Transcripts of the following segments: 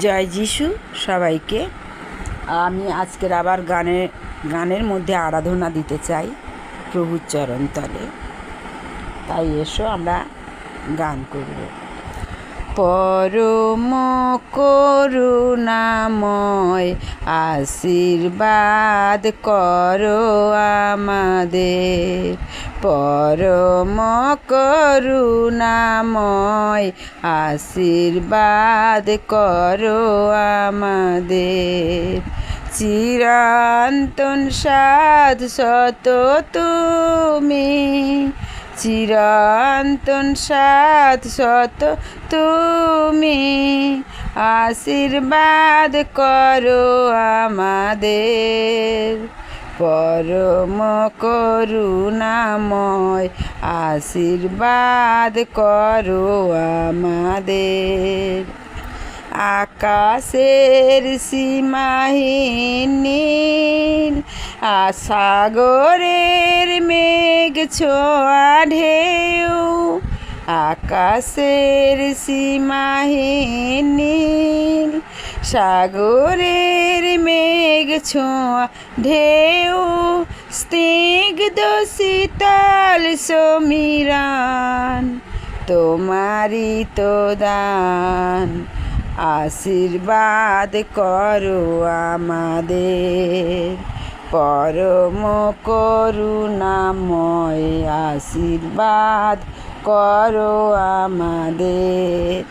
জয় যিশু সবাইকে। আমি আজকের আবার গানের গানের মধ্যে আরাধনা দিতে চাই প্রভুর চরণতলে। তাই এসো, আমরা গান করব। পরম করুণাময় আশীর্বাদ করো আমাদের। পরম করুণাময় আশীর্বাদ করো আমাদের। চিরান্তন সাধ শত তুমি চিরন্তন সাত শত তুমি আশীর্বাদ করো আমাদের। পরম করুণাময় আশীর্বাদ করো আমাদের। আকাশের সীমাহীন নীল সাগরের মেঘ ছোঁয়া ঢেউ আকাশের সীমাহীন নীল, সাগরের মেঘ ছোঁয়া ঢেউ স্নিগ্ধ শীতল সমীরান তোমারই তো দান। আশীর্বাদ করো আমাদের। পরম করুণাময় আশীর্বাদ করো আমাদের।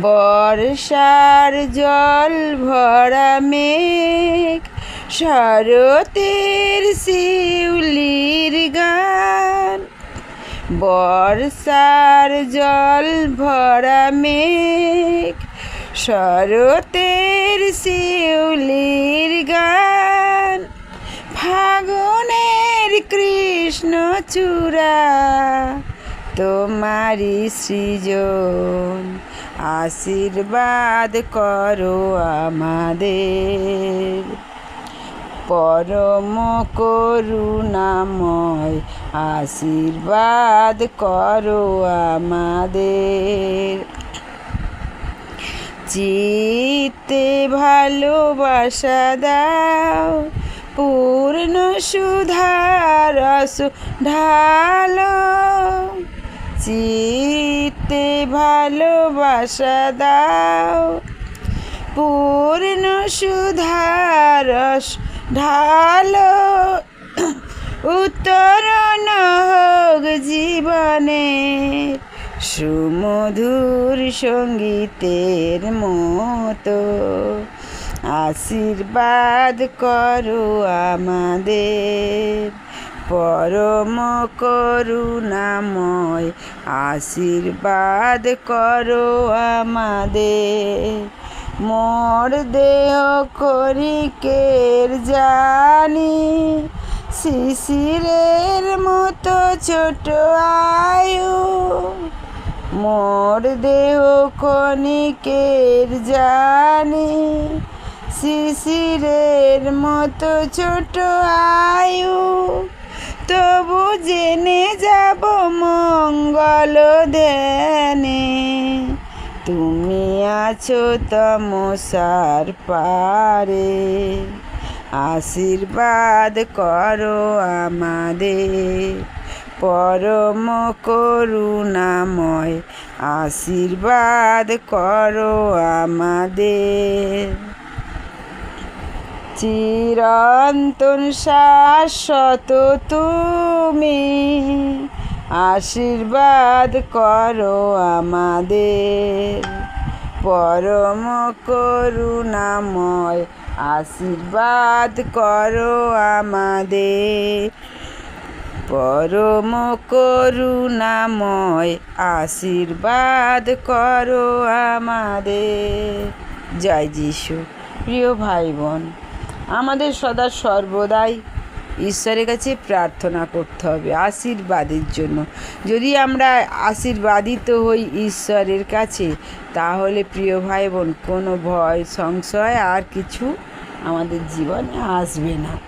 বর্ষার জল ভরা মেঘ, শরতের শিউলির গান। বর্ষার জল ভরা মেঘ, শরতের শিউলির গান। কৃষ্ণ চূড়া তোমারি সৃজন। আশীর্বাদ করো আমাদের। পরম করুণাময় আশীর্বাদ করো আমাদের। চিত্তে ভালোবাসা দাও পূর্ণ সুধারস ঢালো চিত্তে ভালোবাসা দাও। পূর্ণ সুধারস ঢালো উত্তরণ হোক জীবনে সুমধুর সঙ্গীতের মতো। আশীর্বাদ করো আমাদের। পরম করুণাময় আশীর্বাদ করো আমাদের। মোর দেহ করিকের জানি, শিশিরের মতো ছোট আয়ু। মোর দেহ কণিকের জানি শিশিরের মতো ছোট আয়ু। তবু জেনে যাব মঙ্গল ধ্যানে। তুমি আছো তমসার পারে। আশীর্বাদ করো আমাদের। পরম করুণাময় আশীর্বাদ করো আমাদের। চিরন্তন শাশ্বত তুমি। আশীর্বাদ করো আমাদের। পরম করুণাময় আশীর্বাদ করো আমাদের। পরম করুণাময় আশীর্বাদ করো আমাদের। জয় যিশু। প্রিয় ভাই বোন আমাদের সদা সর্বদাই ঈশ্বরের কাছে প্রার্থনা করতে হবে, আশীর্বাদের জন্য। যদি আমরা আশীর্বাদিত হই ঈশ্বরের কাছে, তাহলে প্রিয় ভাই বোন কোনো ভয়, সংশয় আর কিছু আমাদের জীবনে আসবে না।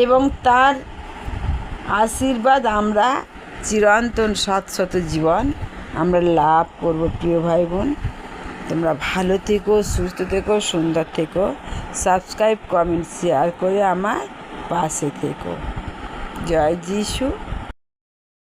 এবং তার আশীর্বাদ আমরা চিরন্তন শাশ্বত জীবন আমরা লাভ করব, প্রিয় ভাই বোন তোমরা ভালো থেকো, সুস্থ থেকো, সুন্দর থেকো। সাবস্ক্রাইব কমেন্ট শেয়ার করে আমার পাশে থেকো। জয় যিশু।